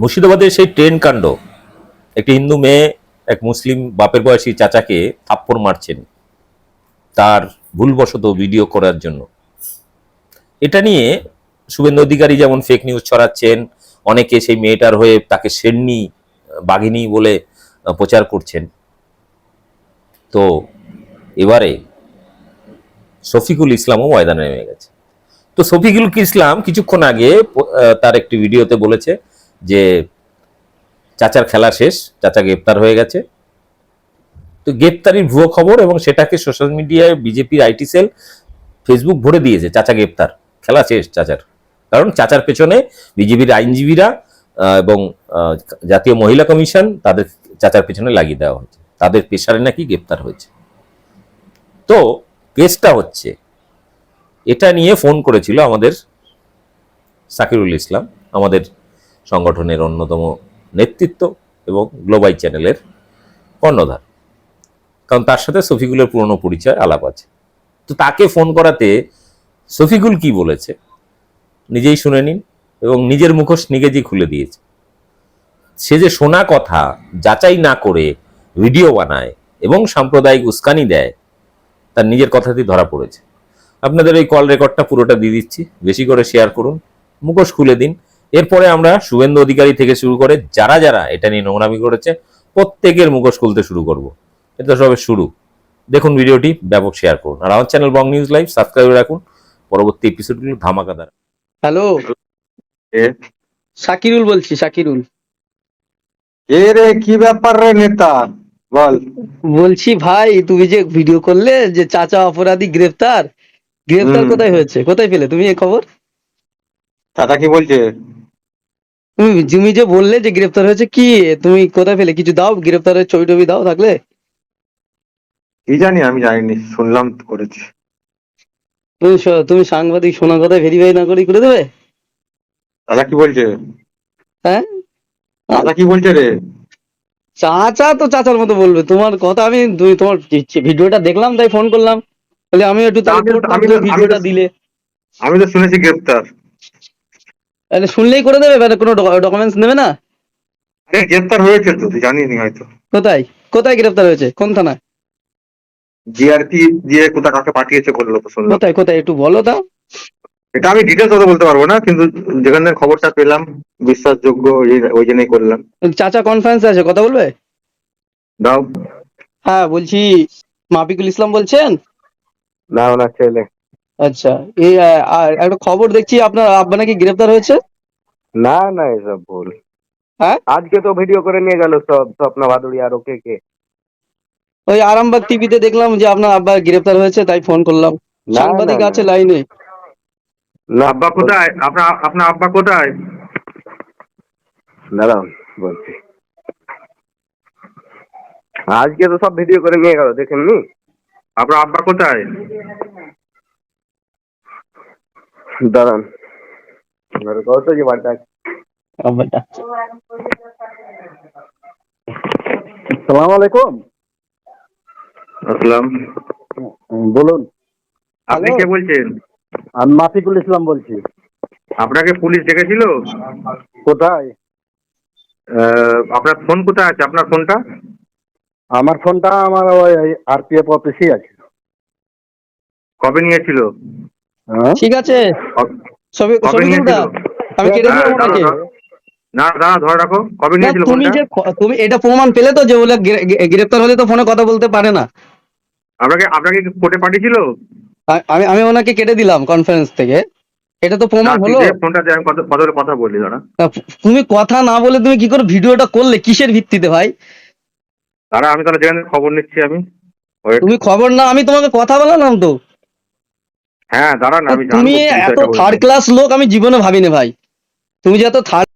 মুর্শিদাবাদের সেই ট্রেন কাণ্ড, একটি হিন্দু মেয়ে, এক মুসলিম বাপের বয়সী চাচাকে থাপ্পড় মারছেন তার ভুলবশত ভিডিও করার জন্য। এটা নিয়ে শুভেন্দু অধিকারী যেমন ফেক নিউজ ছড়াচ্ছেন, অনেকে সেই মেয়েটার হয়ে তাকে শেরনি বাঘিনী বলে প্রচার করছেন। তো এবারে শফিকুল ইসলামও ময়দানে নেমে গেছে। তো শফিকুল ইসলাম কিছুক্ষণ আগে তার একটি ভিডিওতে বলেছে যে চাচার খেলা শেষ, চাচা গ্রেপ্তার হয়ে গেছে। তো গ্রেপ্তারির ভুয়ো খবর এবং সেটাকে সোশ্যাল মিডিয়ায় বিজেপির আইটি সেল ফেসবুক ভরে দিয়েছে, চাচা গ্রেপ্তার। খেলা শেষ চাচার। কারণ চাচার পেছনে বিজেপির আইনজীবীরা এবং জাতীয় মহিলা কমিশন তাদের চাচার পেছনে লাগিয়ে দেওয়া হয়েছে। তাদের পেশারে নাকি গ্রেপ্তার হয়েছে। তো কেসটা হচ্ছে, এটা নিয়ে ফোন করেছিল আমাদের সাকিরুল ইসলাম, আমাদের সংগঠনের অন্যতম নেতৃত্ব এবং গ্লোবাই চ্যানেলের কর্ণধার। কারণ তার সাথে সফিকুলের পুরনো পরিচয়, আলাপ আছে। তো তাকে ফোন করাতে সফিকুল কি বলেছে, নিজেই শুনে নিন এবং নিজের মুখোশ নিগেজি খুলে দিয়েছে। সে যে শোনা কথা, যাচাই না করে ভিডিও বানায় এবং সাম্প্রদায়িক উস্কানি দেয়, তার নিজের কথাতেই ধরা পড়েছে। আপনাদের এই কল রেকর্ডটা পুরোটা দিয়ে দিচ্ছি। বেশি করে শেয়ার করুন, মুখোশ খুলে দিন। এরপরে আমরা শুভেন্দু অধিকারী থেকে শুরু করে যারা যারা এটা নিয়ে নোংরামি করেছে প্রত্যেকের মুখোশ খুলতে শুরু করব। এটা সবে শুরু। দেখুন ভিডিওটি ব্যাপক শেয়ার করুন। আর আমার channel Bong News Live subscribe রাখুন। পরবর্তী এপিসোডগুলো ধামাকাদার হ্যালো এ? শাকিরুল বলছি শাকিরুল এ রে কি ব্যাপার রে নেতা? বল। বলছি ভাই তুমি যে ভিডিও করলে যে চাচা অপরাধী গ্রেফতার গ্রেফতার কোথায় হয়েছে? কোথায় পেলে? তুমি এই খবর? চাচা কি বলছে? তুমি তুমি যে বললে যে গ্রেফতার হয়েছে কি? তুমি কোথায় পেলে কিছু দাও? গ্রেফতারের ছবি টবি দাও থাকলে? কি জানি আমি জানিনি। শুনলাম করেছি। তুমি স- তুমি সাংবাদিক শোনা কথা ভেরিফাই না করে করে দেবে? চাচা কি বলছে? হ্যাঁ? চাচা কি বলছে রে? চাচা তো চাচার মতো বলবে। তোমার কথা আমি তুমি তোমার ভিডিওটা দেখলাম তাই ফোন করলাম। বলে আমি একটু তাহলে আমি তো- আমি যে আমি ভিডিওটা দিলে। আমি তো শুনেছি গ্রেপ্তার। তাহলে শুনলেই করে দেবে মানে কোনো ডকুমেন্টস নেবে না? আরে গ্রেপ্তার হয়েছে তো তুই জানিনি হয়তো। কোথায়? কোথায় গ্রেফতার হয়েছে? কোন থানায়? জিআরপি দিয়ে কোথা কাকে পাঠিয়েছে বলল তো শুনলাম কোথায় কোথায়? একটু বলো দাও। এটা আমি ডিটেলস কথা বলতে পারব না কিন্তু যেখানে খবরটা পেলাম বিশ্বাসযোগ্য ওই- ওই জন্যই করলাম। চাচা কনফারেন্স আছে কথা বলবে? দাও। হ্যাঁ বলছি মাফিকুল ইসলাম বলছেন? না ওনার ছেলে। আচ্ছা এই আর একটা খবর দেখছি আপনার আব্বা নাকি গ্রেফতার হয়েছে? না না এসব ভুল। হ্যাঁ? আজকে তো ভিডিও করে নিয়ে গেল সব স্বপ্ন ভাদুড়ি আর ওকে কে। ওই আরামবাগ টিভিতে দেখলাম যে আপনার আব্বা গ্রেফতার হয়েছে তাই ফোন করলাম। না, সাংবাদিক না, আছে না। লাইনে। না আব্বা কোথায়? আপনার আপনার আব্বা কোথায়? দাঁড়াও বলছি। আজকে তো সব ভিডিও করে নিয়ে গেল দেখেননি? আপনার আব্বা কোথায়? দাঁড়ান। এবার কত যে বাড়িটা আব্বাটা সালাম আলাইকুম আসসালাম বলুন। আপনি কে বলছেন? আমি মাফিকুল ইসলাম বলছি। আপনাকে পুলিশ ডেকেছিল? কোথায়? আহ, আপনার ফোন কোথায় আছে? আপনার ফোনটা? আমার ফোনটা আমার ওই আরপিএফ অফিসেই আছে। কবে নিয়েছিল? হ্যাঁ ঠিক আছে। কব- ছবি ছবি আমি কেটে হ্যাঁ, দিলাম দাঁড়াও, ওনাকে না দাঁড়া ধরে রাখো। কবে নিয়েছিল তুমি যে তুমি এটা প্রমাণ পেলে তো যে ওগুলো গ্রে- গ্রে- গ্রেফতার হলে তো ফোনে কথা বলতে পারে না। আপনাকে আপনাকে কোর্টে পাঠিয়েছিল? আমি আমি ওনাকে কেটে দিলাম কনফারেন্স থেকে। এটা তো প্রমাণ হলো। ফোনটা আমি কথা বলে কথা তুমি কথা না বলে তুমি কি করে ভিডিওটা করলে? কিসের ভিত্তিতে ভাই? আমি তাহলে যেখানে খবর নিচ্ছি আমি। তুমি খবর না আমি তোমাকে কথা বলালাম তো। হ্যাঁ দাঁড়ান আমি তুমি এত থার্ড ক্লাস লোক আমি জীবনে ভাবিনি ভাই। তুমি যে এত থার্ড